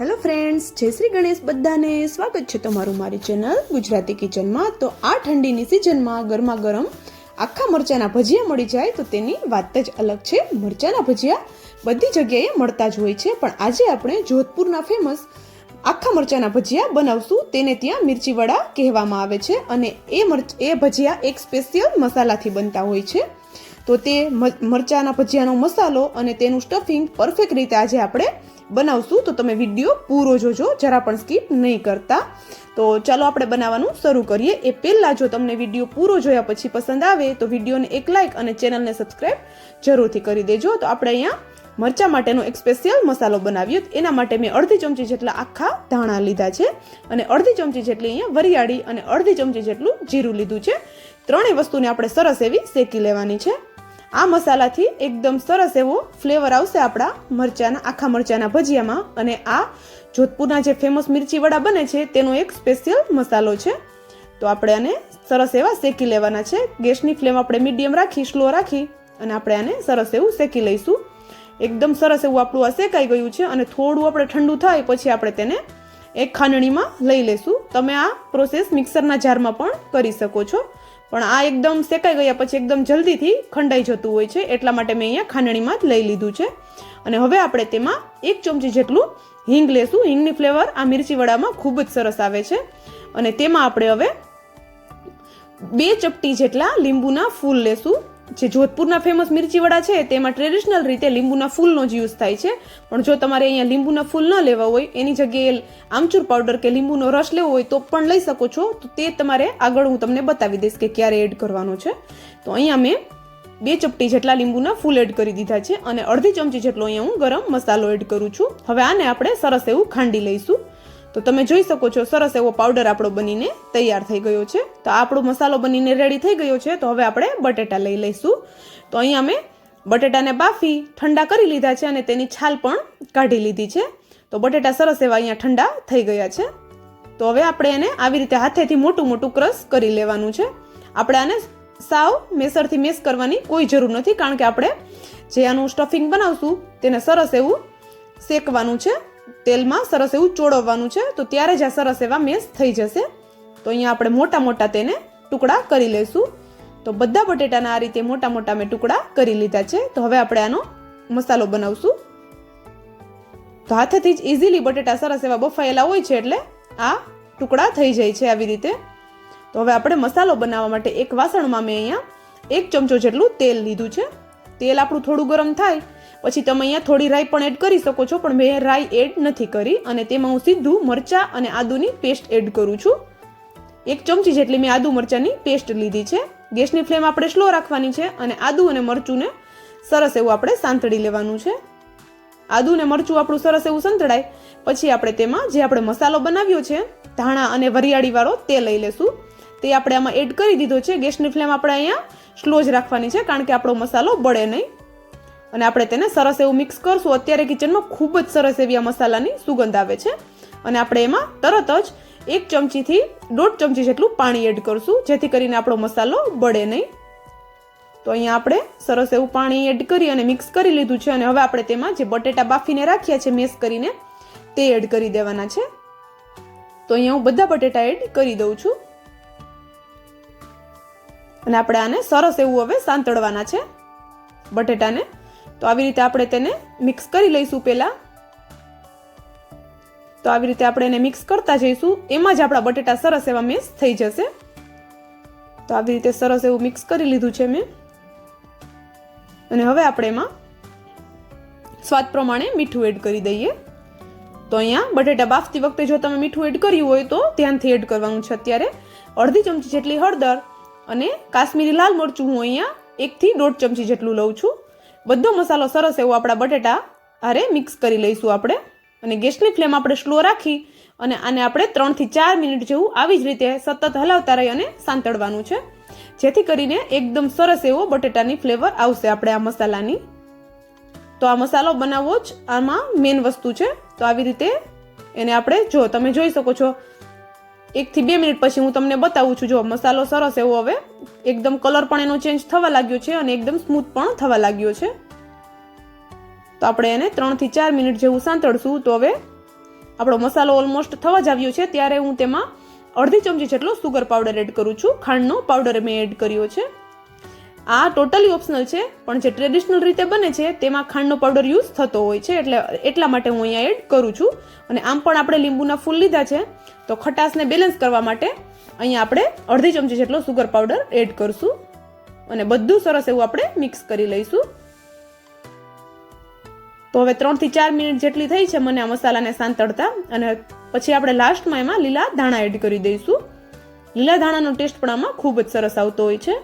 Hello friends જય શ્રી ગણેશ બધાને સ્વાગત છે તમારું મારી ચેનલ ગુજરાતી કિચનમાં. તો આ ઠંડીની સિઝનમાં ગરમા ગરમ આખા મરચાના ભજીયા મળી જાય તો તેની વાત જ અલગ છે. મરચાના ભજીયા બધી જગ્યાએ મળતા જ હોય છે, પણ આજે આપણે જોધપુરના ફેમસ આખા મરચાના ભજીયા બનાવશું. તેને ત્યાં મિર્ચીવડા કહેવામાં આવે છે અને એ મરચ એ ભજીયા એક સ્પેશિયલ મસાલાથી બનતા હોય છે. તો તે મરચાના ભજીયાનો મસાલો અને તેનું સ્ટફિંગ પરફેક્ટ રીતે આજે આપણે બનાવશું. તો તમે વીડિયો પૂરો જોજો, જરા પણ સ્કીપ નહીં કરતા. તો ચાલો આપણે બનાવવાનું શરૂ કરીએ. એ પહેલાં જો તમને વીડિયો પૂરો જોયા પછી પસંદ આવે, તો વિડીયોને એક લાઇક અને ચેનલને સબસ્ક્રાઇબ જરૂરથી કરી દેજો. તો આપણે અહીંયા મરચા માટેનો એક સ્પેશિયલ મસાલો બનાવ્યો. એના માટે મેં અડધી ચમચી જેટલા આખા ધાણા લીધા છે અને અડધી ચમચી જેટલી અહીંયા વરિયાળી અને અડધી ચમચી જેટલું જીરું લીધું છે. ત્રણેય વસ્તુને આપણે સરસ એવી શેકી લેવાની છે. આ મસાલાથી એકદમ સરસ એવો ફ્લેવર આવશે આપણા મરચાના, આખા મરચાના ભજીયામાં. અને આ જોધપુરના જે ફેમસ મિરચી વડા બને છે, તેનો એક સ્પેશિયલ મસાલો છે. તો આપણે આને સરસ એવા શેકી લેવાના છે. ગેસની ફ્લેમ આપણે મીડિયમ રાખી, સ્લો રાખી, અને આપણે આને સરસ એવું શેકી લઈશું. એકદમ સરસ એવું આપણું આ શેકાઈ ગયું છે, અને થોડું આપણે ઠંડુ થાય, પછી આપણે તેને એક ખાંડણીમાં લઈ લેશું. તમે આ પ્રોસેસ મિક્સરના જારમાં પણ કરી શકો છો. પણ આ એકદમ શેકાઈ ગયા પછી એકદમ જલ્દીથી ખંડાઈ જતું હોય છે. એટલા માટે મેં અહીંયા ખાંડણીમાં જ લઈ લીધું છે. અને હવે આપણે તેમાં એક ચમચી જેટલું હિંગ લેશું. હિંગની ફ્લેવર આ મિરચી વડામાં ખૂબ જ સરસ આવે છે. અને તેમાં આપણે હવે બે ચપટી જેટલા લીંબુના ફૂલ લેશું. જે જોધપુરના ફેમસ મિર્ચી વડા છે, તેમાં ટ્રેડિશનલ રીતે લીંબુના ફૂલનો જ યુઝ થાય છે. પણ જો તમારે અહીંયા લીંબુના ફૂલ ન લેવા હોય, એની જગ્યાએ આમચૂર પાવડર કે લીંબુનો રસ લેવો હોય, તો પણ લઈ શકો છો. તો તે તમારે આગળ હું તમને બતાવી દઈશ કે ક્યારે એડ કરવાનો છે. તો અહીંયા મેં બે ચપટી જેટલા લીંબુના ફૂલ એડ કરી દીધા છે અને અડધી ચમચી જેટલો અહીંયા હું ગરમ મસાલો એડ કરું છું. હવે આને આપણે સરસ એવું ખાંડી લઈશું. તો તમે જોઈ શકો છો, સરસ એવો પાવડર આપણો બનીને તૈયાર થઈ ગયો છે. તો આપણો મસાલો બનીને રેડી થઈ ગયો છે, તો હવે આપણે બટેટા લઈ લઈશું. તો અહીંયા મેં બટેટાને બાફી, ઠંડા કરી લીધા છે અને તેની છાલ પણ કાઢી લીધી છે. તો બટેટા સરસ એવા અહીંયા ઠંડા થઈ ગયા છે. તો હવે આપણે એને આવી રીતે હાથેથી મોટું મોટું ક્રશ કરી લેવાનું છે. આપણે આને સાવ મેસરથી મેસ કરવાની કોઈ જરૂર નથી, કારણ કે આપણે જે આનું સ્ટફિંગ બનાવશું, તેને સરસ એવું શેકવાનું છે. તેલમાં સરસ એવું ચોળવવાનું છે. તો ત્યારે જ આ સરસ એવા મેસ થઈ જશે. તો અહીંયા આપણે મોટા મોટા તેને ટુકડા કરી લઈશું. તો બધા બટેટાના આ રીતે મોટા મોટા મેં ટુકડા કરી લીધા છે. તો હવે આપણે આનો મસાલો બનાવશું. તો હાથેથી જ ઇઝીલી બટેટા સરસ એવા બફાયેલા હોય છે એટલે આ ટુકડા થઈ જાય છે આવી રીતે. તો હવે આપણે મસાલો બનાવવા માટે એક વાસણમાં મેં અહીંયા એક ચમચો જેટલું તેલ લીધું છે. તેલ આપણું થોડું ગરમ થાય પછી તમે અહીંયા થોડી રાઈ પણ એડ કરી શકો છો, પણ મેં રાઈ એડ નથી કરી અને તેમાં હું સીધું મરચાં અને આદુની પેસ્ટ એડ કરું છું. એક ચમચી જેટલી મેં આદુ મરચાંની પેસ્ટ લીધી છે. ગેસની ફ્લેમ આપણે સ્લો રાખવાની છે અને આદુ અને મરચુંને સરસ એવું આપણે સાંતળી લેવાનું છે. આદુ ને મરચું આપણું સરસ એવું સંતળાય. પછી આપણે તેમાં જે આપણે મસાલો બનાવ્યો છે, ધાણા અને વરિયાળીવાળો તે લઈ લેશું. તે આપણે આમાં એડ કરી દીધો છે. ગેસની ફ્લેમ આપણે અહીંયા સ્લો જ રાખવાની છે, કારણ કે આપણો મસાલો બળે નહીં. અને આપણે તેને સરસ એવું મિક્સ કરશું. અત્યારે કિચનમાં ખૂબ જ સરસ એવી આ મસાલાની સુગંધ આવે છે. અને આપણે એમાં તરત જ એક ચમચીથી દોઢ ચમચી જેટલું પાણી એડ કરશું, જેથી કરીને આપણો મસાલો બળે નહીં. તો અહીંયા આપણે સરસ એવું પાણી એડ કરી અને મિક્સ કરી લીધું છે અને હવે આપણે તેમાં જે બટેટા બાફીને રાખ્યા છે મેસ કરીને તે એડ કરી દેવાના છે. તો અહીંયા હું બધા બટેટા એડ કરી દઉં છું. અને આપણે આને સરસ એવું હવે સાંતળવાના છે. બટેટાને તો આવી રીતે આપણે તેને મિક્સ કરી લઈશું પહેલાં. તો આવી રીતે આપણે એને મિક્સ કરતા જઈશું. એમાં જ આપણા બટેટા સરસ એવા મિક્સ થઈ જશે. તો આવી રીતે સરસ એવું મિક્સ કરી લીધું છે મેં. અને હવે આપણે એમાં સ્વાદ પ્રમાણે મીઠું એડ કરી દઈએ. તો અહીંયા બટેટા બાફતી વખતે જો તમે મીઠું એડ કર્યું હોય તો ધ્યાનથી એડ કરવાનું છે અત્યારે. અડધી ચમચી જેટલી હળદર અને કાશ્મીરી લાલ મરચું હું અહીંયા એકથી દોઢ ચમચી જેટલું લઉં છું. બધો મસાલો સરસ એવો આપણા બટેટા હારે મિક્સ કરી લઈશું આપણે. અને ગેસની ફ્લેમ આપણે સ્લો રાખી અને આને આપણે ત્રણથી ચાર મિનિટ જેવું આવી જ રીતે સતત હલાવતા રહી અને સાંતળવાનું છે. જેથી કરીને એકદમ સરસ એવો બટેટાની ફ્લેવર આવશે આપણે આ મસાલાની. તો આ મસાલો બનાવવો જ આમાં મેઇન વસ્તુ છે. તો આવી રીતે એને આપણે જો તમે જોઈ શકો છો એકથી બે મિનિટ પછી હું તમને બતાવું છું. જો મસાલો સરસ એવો હવે એકદમ કલર પણ એનો ચેન્જ થવા લાગ્યો છે અને એકદમ સ્મૂથ પણ થવા લાગ્યો છે. તો આપણે એને ત્રણથી ચાર મિનિટ જેવું સાંતળશું. તો હવે આપણો મસાલો ઓલમોસ્ટ થવા જ આવ્યો છે. ત્યારે હું તેમાં અડધી ચમચી જેટલો સુગર પાવડર એડ કરું છું. ખાંડનો પાવડર મેં એડ કર્યો છે. આ ટોટલી ઓપ્શનલ છે, પણ જે ટ્રેડિશનલ રીતે બને છે, તેમાં ખાંડનો પાવડર યુઝ થતો હોય છે, એટલે એટલા માટે હું અહીંયા એડ કરું છું. અને આમ પણ આપણે લીંબુના ફૂલ લીધા છે, તો ખટાશને બેલેન્સ કરવા માટે અહીંયા આપણે અડધી ચમચી જેટલો સુગર પાવડર એડ કરશું. અને બધું સરસ એવું આપણે મિક્સ કરી લઈશું. તો હવે ત્રણથી ચાર મિનિટ જેટલી થઈ છે, મને આ મસાલાને સાંતળતા. અને પછી આપણે લાસ્ટમાં એમાં લીલા ધાણા એડ કરી દઈશું. લીલા ધાણાનો ટેસ્ટ પણ આમાં ખૂબ જ સરસ આવતો હોય છે.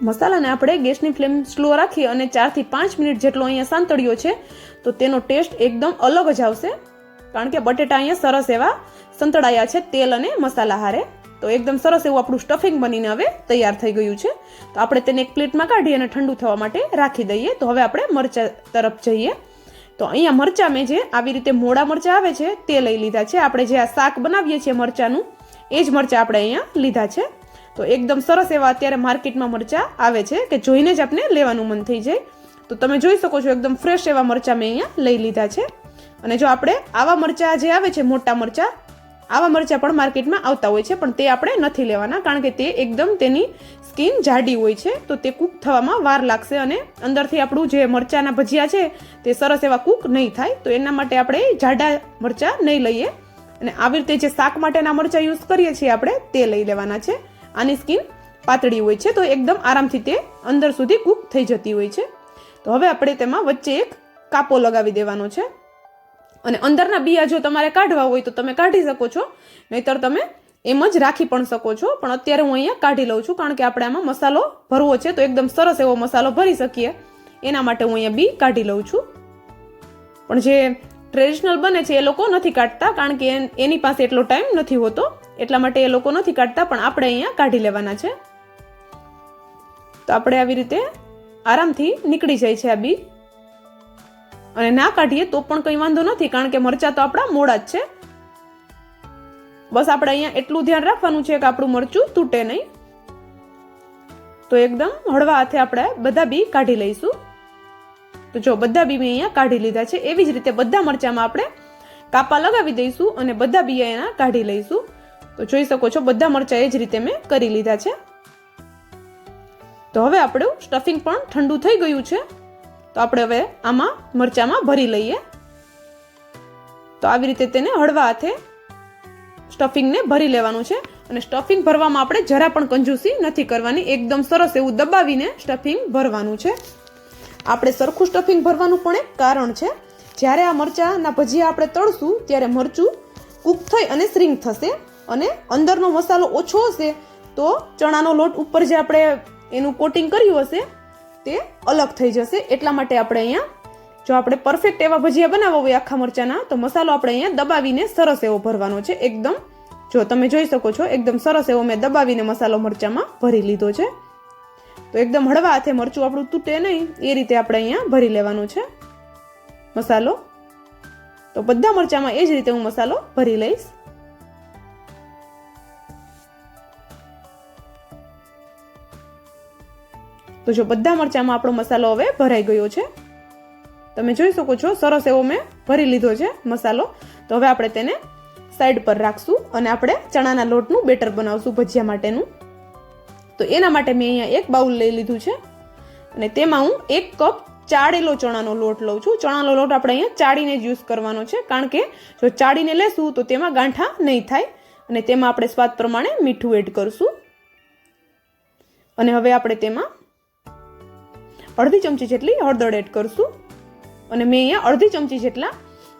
મસાલાને આપણે ગેસની ફ્લેમ સ્લો રાખી અને ચારથી પાંચ મિનિટ જેટલો અહીંયા સાંતળ્યો છે, તો તેનો ટેસ્ટ એકદમ અલગ જ આવશે. કારણ કે બટેટા અહીંયા સરસ એવા સંતળાયા છે તેલ અને મસાલા હારે. તો એકદમ સરસ એવું આપણું સ્ટફિંગ બનીને હવે તૈયાર થઈ ગયું છે. તો આપણે તેને એક પ્લેટમાં કાઢી અને ઠંડુ થવા માટે રાખી દઈએ. તો હવે આપણે મરચા તરફ જઈએ. તો અહીંયા મરચાં મેં જે આવી રીતે મોડા મરચાં આવે છે તે લઈ લીધા છે. આપણે જે આ શાક બનાવીએ છીએ મરચાંનું, એ જ મરચાં આપણે અહીંયા લીધા છે. તો એકદમ સરસ એવા અત્યારે માર્કેટમાં મરચાં આવે છે કે જોઈને જ આપણે લેવાનું મન થઈ જાય. તો તમે જોઈ શકો છો એકદમ ફ્રેશ એવા મરચાં મેં અહીંયા લઈ લીધા છે. અને જો આપણે આવા મરચાં જે આવે છે, મોટા મરચાં, આવા મરચાં પણ માર્કેટમાં આવતા હોય છે, પણ તે આપણે નથી લેવાના, કારણ કે તે એકદમ તેની સ્કીન જાડી હોય છે, તો તે કૂક થવામાં વાર લાગશે અને અંદરથી આપણું જે મરચાંના ભજીયા છે, તે સરસ એવા કૂક નહીં થાય, તો એના માટે આપણે જાડા મરચાં નહીં લઈએ. અને આવી રીતે જે શાક માટેના મરચાં યુઝ કરીએ છીએ આપણે, તે લઈ લેવાના છે. આની સ્કિન પાતળી હોય છે, તો એકદમ આરામથી તે અંદર સુધી કૂક થઈ જતી હોય છે. તો હવે આપણે તેમાં વચ્ચે એક કાપો લગાવી દેવાનો છે. અને અંદરના બિયા જો તમારે કાઢવા હોય તો તમે કાઢી શકો છો, નહીતર તમે એમ જ રાખી પણ શકો છો. પણ અત્યારે હું અહીંયા કાઢી લઉં છું, કારણ કે આપણે આમાં મસાલો ભરવો છે, તો એકદમ સરસ એવો મસાલો ભરી શકીએ. એના માટે હું અહીંયા બી કાઢી લઉં છું. પણ જે ટ્રેડિશનલ બને છે, એ લોકો નથી કાઢતા, કારણ કે એની પાસે એટલો ટાઈમ નથી હોતો. એટલા માટે એ લોકો નથી કાઢતા, પણ આપણે અહીંયા કાઢી લેવાના છે. તો આપણે આવી રીતે આરામથી નીકળી જાય છે આ બી. અને ના કાઢીએ તો પણ કંઈ વાંધો નથી, કારણ કે મરચાં તો આપણા મોડા જ છે. બસ આપણે અહીંયા એટલું ધ્યાન રાખવાનું છે કે આપણું મરચું તૂટે નહીં. તો એકદમ હળવા હાથે આપણે બધા બી કાઢી લઈશું. તો જો, બધા બી મેં અહીંયા કાઢી લીધા છે. એવી જ રીતે બધા મરચાંમાં આપણે કાપા લગાવી દઈશું અને બધા બી એના કાઢી લઈશું. તો જોઈ શકો છો, બધા મરચાં એ જ રીતે મેં કરી લીધા છે. તો હવે આપણું સ્ટફિંગ પણ ઠંડુ થઈ ગયું છે. તો આપણે હવે આમાં મરચાંમાં ભરી લઈએ. તો આવી રીતે તેને હળવા હાથે સ્ટફિંગને ભરી લેવાનું છે. અને સ્ટફિંગ ભરવામાં આપણે જરા પણ કંજૂસી નથી કરવાની, એકદમ સરસ એવું દબાવીને સ્ટફિંગ ભરવાનું છે. આપણે સરખું સ્ટફિંગ ભરવાનું પણ એક કારણ છે. જ્યારે આ મરચાંના ભજીયા આપણે તળશું, ત્યારે મરચું કૂક થઈ અને શ્રિંક થશે. અને અંદરનો મસાલો ઓછો હશે, તો ચણાનો લોટ ઉપર જે આપણે એનું કોટિંગ કર્યું હશે, તે અલગ થઈ જશે. એટલા માટે આપણે અહીંયા, જો આપણે પરફેક્ટ એવા ભજીયા બનાવવા હોય આખા મરચાના, તો મસાલો આપણે અહીંયા દબાવીને સરસ એવો ભરવાનો છે. એકદમ, જો તમે જોઈ શકો છો, એકદમ સરસ એવો મેં દબાવીને મસાલો મરચામાં ભરી લીધો છે. તો એકદમ હળવા હાથે મરચું આપણું તૂટે નહીં, એ રીતે આપણે અહીંયા ભરી લેવાનું છે મસાલો. તો બધા મરચામાં એ જ રીતે હું મસાલો ભરી લઈશ. તો જો બધા મરચાંમાં આપણો મસાલો હવે ભરાઈ ગયો છે. તમે જોઈ શકો છો, સરસ એવો મેં ભરી લીધો છે મસાલો. તો હવે આપણે તેને સાઈડ પર રાખશું અને આપણે ચણાના લોટનું બેટર બનાવશું ભજીયા માટેનું. તો એના માટે મેં અહીંયા એક બાઉલ લઈ લીધું છે. અને તેમાં હું એક કપ ચાળેલો ચણાનો લોટ લઉં છું. ચણાનો લોટ આપણે અહીંયા ચાળીને જ યુઝ કરવાનો છે, કારણ કે જો ચાળીને લેશું તો તેમાં ગાંઠા નહીં થાય. અને તેમાં આપણે સ્વાદ પ્રમાણે મીઠું એડ કરશું. અને હવે આપણે તેમાં અડધી ચમચી જેટલી હળદર એડ કરશું. અને મેં અહીંયા અડધી ચમચી જેટલા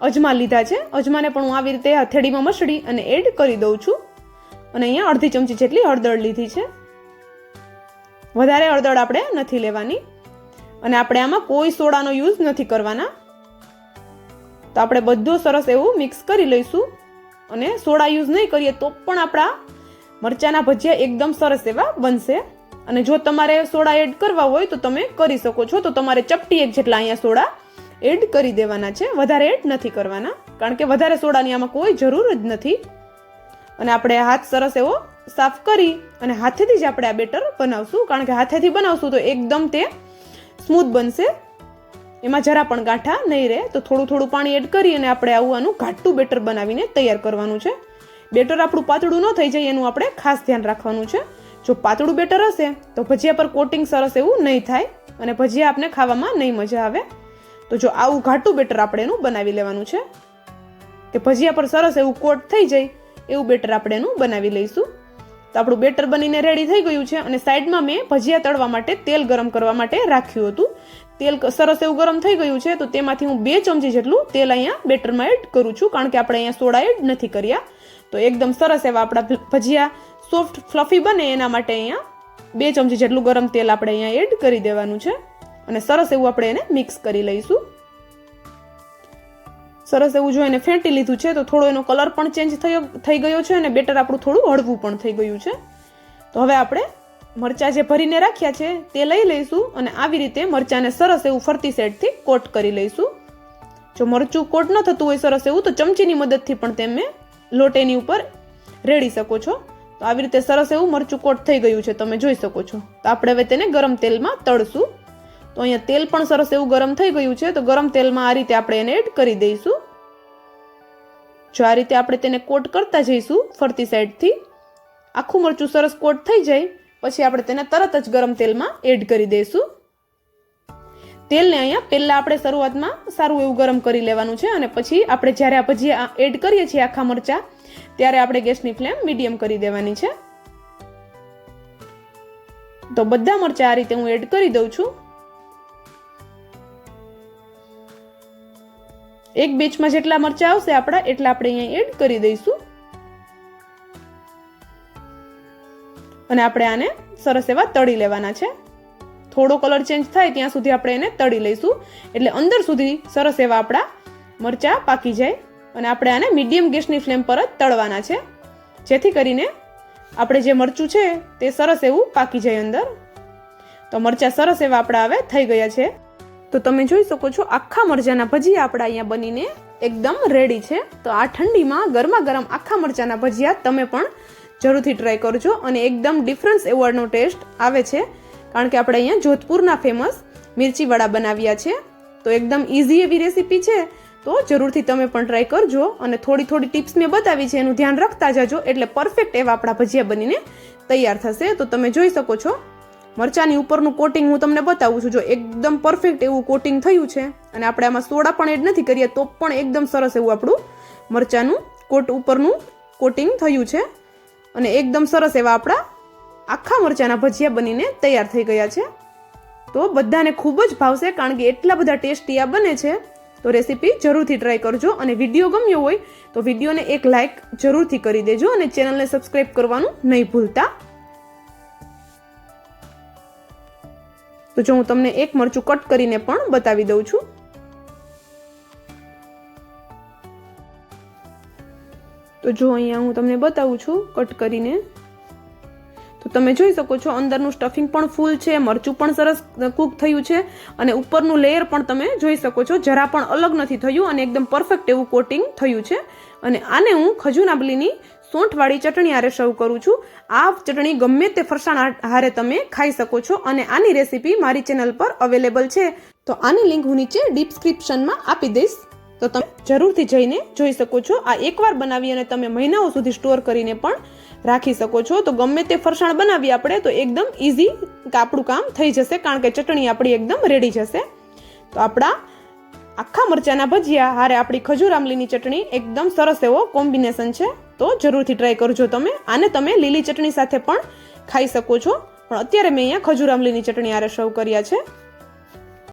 અજમા લીધા છે. અજમાને પણ હું આવી રીતે હથેળીમાં મસળી અને એડ કરી દઉં છું. અને અહીંયા અડધી ચમચી જેટલી હળદર લીધી છે. વધારે હળદર આપણે નથી લેવાની. અને આપણે આમાં કોઈ સોડાનો યુઝ નથી કરવાના. તો આપણે બધું સરસ એવું મિક્સ કરી લઈશું. અને સોડા યુઝ નહીં કરીએ તો પણ આપણા મરચાના ભજીયા એકદમ સરસ એવા બનશે. અને જો તમારે સોડા એડ કરવા હોય તો તમે કરી શકો છો. તો તમારે ચપટી એક જેટલા અહીંયા સોડા એડ કરી દેવાના છે. વધારે એડ નથી કરવાના. કારણ કે વધારે સોડાની આમાં કોઈ જરૂર જ નથી. અને આપણે હાથ સરસ એવો સાફ કરી અને હાથેથી જ આપણે આ બેટર બનાવશું. કારણ કે હાથેથી બનાવશું તો એકદમ તે સ્મૂથ બનશે. એમાં જરા પણ ગાંઠા નહીં રહે. તો થોડું થોડું પાણી એડ કરી અને આપણે આવું આનું ઘાટું બેટર બનાવીને તૈયાર કરવાનું છે. બેટર આપણું પાતળું ન થઈ જાય એનું આપણે ખાસ ધ્યાન રાખવાનું છે. જો પાતળું બેટર હશે, તો ભજીયા પર કોટિંગ સરસ એવું નહીં થાય અને ભજીયા આપણે ખાવામાં નહીં મજા આવે. તો જો આવું ઘાટું બેટર આપણે એનું બનાવી લેવાનું છે. કે ભજીયા પર સરસ એવું કોટ થઈ જાય, એવું બેટર આપણે એનું બનાવી લઈશું. તો આપણું બેટર બનીને રેડી થઈ ગયું છે અને સાઈડમાં મેં ભજીયા તળવા માટે તેલ ગરમ કરવા માટે રાખ્યું હતું. તેલ સરસ એવું ગરમ થઈ ગયું છે, તો તેમાંથી હું બે ચમચી જેટલું તેલ અહીંયા બેટરમાં એડ કરું છું, કારણ કે આપણે અહીંયા સોડા એડ નથી કર્યા. તો એકદમ સરસ એવા આપણા ભજીયા સોફ્ટ ફ્લફી બને એના માટે અહીંયા બે ચમચી જેટલું ગરમ તેલ આપણે અહીંયા એડ કરી દેવાનું છે. અને સરસ એવું આપણે એને મિક્સ કરી લઈશું. સરસ એવું જો એને ફેંટી લીધું છે, તો થોડો એનો કલર પણ ચેન્જ થયો, થઈ ગયો છે અને બેટર આપણું થોડું હળવું પણ થઈ ગયું છે. તો હવે આપણે મરચાં જે ભરીને રાખ્યા છે, તે લઈ લઈશું અને આવી રીતે મરચાંને સરસ એવું ફરતી સેટથી કોટ કરી લઈશું. જો મરચું કોટ ન થતું હોય સરસ એવું, તો ચમચીની મદદથી પણ તમે લોટ એની ઉપર રેડી શકો છો. તો આવી રીતે સરસ એવું મરચું કોટ થઈ ગયું છે, તમે જોઈ શકો છો. તો આપણે હવે તેને ગરમ તેલમાં તળશું. તો અહીંયા તેલ પણ સરસ એવું ગરમ થઈ ગયું છે, તો ગરમ તેલમાં આ રીતે આપણે એને એડ કરી દઈશું. જો આ રીતે આપણે તેને કોટ કરતા જઈશું ફરતી સાઈડથી, આખું મરચું સરસ કોટ થઈ જાય. પછી આપણે તેને તરત જ ગરમ તેલમાં એડ કરી દઈશું. તેલને અહીંયા પહેલાં આપણે શરૂઆતમાં સારું એવું ગરમ કરી લેવાનું છે અને પછી આપણે જ્યારે આ ભજીયા એડ કરીએ છીએ આખા મરચાં, ત્યારે આપણે ગેસની ફ્લેમ મીડિયમ કરી દેવાની છે. તો બધા મરચાં આ રીતે હું એડ કરી દઉં છું. એક બેચમાં જેટલા મરચાં આવશે આપણા, એટલા આપણે અહીંયા એડ કરી દઈશું. અને આપણે આને સરસ એવા તળી લેવાના છે. થોડો કલર ચેન્જ થાય ત્યાં સુધી આપણે એને તળી લઈશું. એટલે અંદર સુધી સરસ એવા આપણા મરચાં પાકી જાય અને આપણે આને મીડિયમ ગેસની ફ્લેમ પર જ તળવાના છે. જેથી કરીને આપણે જે મરચું છે તે સરસ એવું પાકી જાય અંદર. તો મરચાં સરસ એવા આપણા હવે થઈ ગયા છે. તો તમે જોઈ શકો છો આખા મરચાંના ભજીયા આપણા અહીંયા બનીને એકદમ રેડી છે. તો આ ઠંડીમાં ગરમા ગરમ આખા મરચાંના ભજીયા તમે પણ જરૂરથી ટ્રાય કરજો અને એકદમ ડિફરન્સ એવોર્ડનો ટેસ્ટ આવે છે. કારણ કે આપણે અહીંયા જોધપુરના ફેમસ મિર્ચીવાળા બનાવ્યા છે. તો એકદમ ઇઝી એવી રેસીપી છે. તો જરૂરથી તમે પણ ટ્રાય કરજો અને થોડી થોડી ટિપ્સ મેં બતાવી છે, એનું ધ્યાન રાખતા જાજો. એટલે પરફેક્ટ એવા આપણા ભજીયા બનીને તૈયાર થશે. તો તમે જોઈ શકો છો. મરચાની ઉપરનું કોટિંગ હું તમને બતાવું છું. જો એકદમ પરફેક્ટ એવું કોટિંગ થયું છે અને આપણે આમાં સોડા પણ એડ નથી કરીએ તો પણ એકદમ સરસ એવું આપણું મરચાનું કોટ ઉપરનું કોટિંગ થયું છે. અને એકદમ સરસ એવા આપણા આખા મરચાના ભજીયા બનીને તૈયાર થઈ ગયા છે. તો બધાને ખૂબ જ ભાવશે કારણ કે એટલા બધા ટેસ્ટી આ બને છે. તો રેસીપી જરૂરથી ટ્રાય કરજો અને વીડિયો ગમ્યો હોય તો વિડીયોને એક લાઇક જરૂરથી કરી દેજો અને ચેનલને સબસ્ક્રાઈબ કરવાનું નહીં ભૂલતા. તો જો હું તમને એક મરચું કટ કરીને પણ બતાવી દઉં છું. તો જો અહીંયા હું તમને બતાવું છું કટ કરીને. તો તમે જોઈ શકો છો, અંદરનું સ્ટફિંગ પણ ફૂલ છે, મરચું પણ સરસ કૂક થયું છે અને ઉપરનું લેયર પણ તમે જોઈ શકો છો, જરા પણ અલગ નથી થયું અને એકદમ પરફેક્ટ એવું કોટિંગ થયું છે. અને આને હું ખજૂર સોંઠવાળી ચટણી હારે સર્વ કરું છું. આ ચટણી ગમે તે ફરસાણ હારે તમે ખાઈ શકો છો અને આની રેસીપી મારી ચેનલ પર અવેલેબલ છે. તો આની લિંક હું નીચે ડિસ્ક્રિપ્શનમાં આપી દઈશ. તો તમે જરૂરથી જઈને જોઈ શકો છો, આ એકવાર બનાવી અને તમે મહિનાઓ સુધી સ્ટોર કરીને પણ રાખી શકો છો. તો ગમે તે ફરસાણ બનાવીએ આપણે, તો એકદમ ઇઝી આપણું કામ થઈ જશે, કારણ કે ચટણી આપણી એકદમ રેડી જશે. તો આપણા આખા મરચાના ભજીયા, હારે આપણી ખજૂર આમલીની ચટણી, એકદમ સરસ એવો કોમ્બિનેશન છે. તો જરૂરથી ટ્રાય કરજો તમે. આને તમે લીલી ચટણી સાથે પણ ખાઈ શકો છો. પણ અત્યારે મેં અહીંયા ખજૂર આમલીની ચટણી હારે સર્વ કર્યા છે.